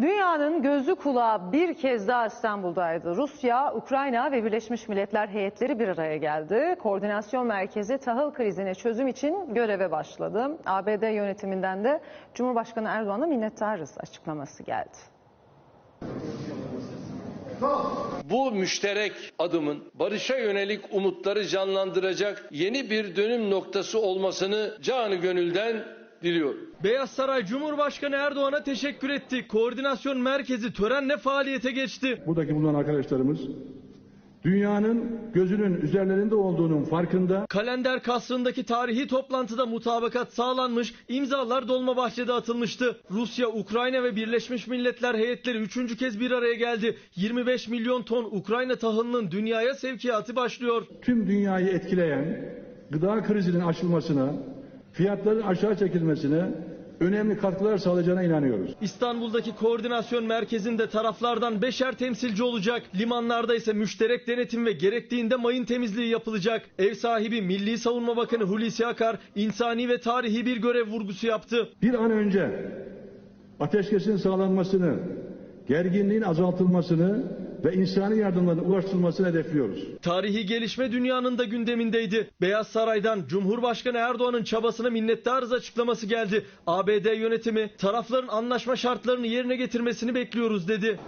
Dünyanın gözü kulağı bir kez daha İstanbul'daydı. Rusya, Ukrayna ve Birleşmiş Milletler heyetleri bir araya geldi. Koordinasyon merkezi tahıl krizine çözüm için göreve başladı. ABD yönetiminden de Cumhurbaşkanı Erdoğan'a minnettarız açıklaması geldi. Bu müşterek adımın barışa yönelik umutları canlandıracak yeni bir dönüm noktası olmasını canı gönülden diliyorum. Beyaz Saray Cumhurbaşkanı Erdoğan'a teşekkür etti. Koordinasyon merkezi törenle faaliyete geçti. buradaki bulunan arkadaşlarımız dünyanın gözünün üzerlerinde olduğunun farkında. Kalender kasrındaki tarihi toplantıda mutabakat sağlanmış, imzalar Dolmabahçe'de atılmıştı. Rusya, Ukrayna ve Birleşmiş Milletler heyetleri üçüncü kez bir araya geldi. 25 milyon ton Ukrayna tahılının dünyaya sevkiyatı başlıyor. Tüm dünyayı etkileyen gıda krizinin aşılmasına, fiyatların aşağı çekilmesine önemli katkılar sağlayacağına inanıyoruz. İstanbul'daki koordinasyon merkezinde taraflardan beşer temsilci olacak. Limanlarda ise müşterek denetim ve gerektiğinde mayın temizliği yapılacak. Ev sahibi Milli Savunma Bakanı Hulusi Akar insani ve tarihi bir görev vurgusu yaptı. Bir an önce ateşkesin sağlanmasını, gerginliğin azaltılmasını ve insani yardımların ulaştırılmasını hedefliyoruz. Tarihi gelişme dünyanın da gündemindeydi. Beyaz Saray'dan Cumhurbaşkanı Erdoğan'ın çabasına minnettarız açıklaması geldi. ABD yönetimi tarafların anlaşma şartlarını yerine getirmesini bekliyoruz dedi.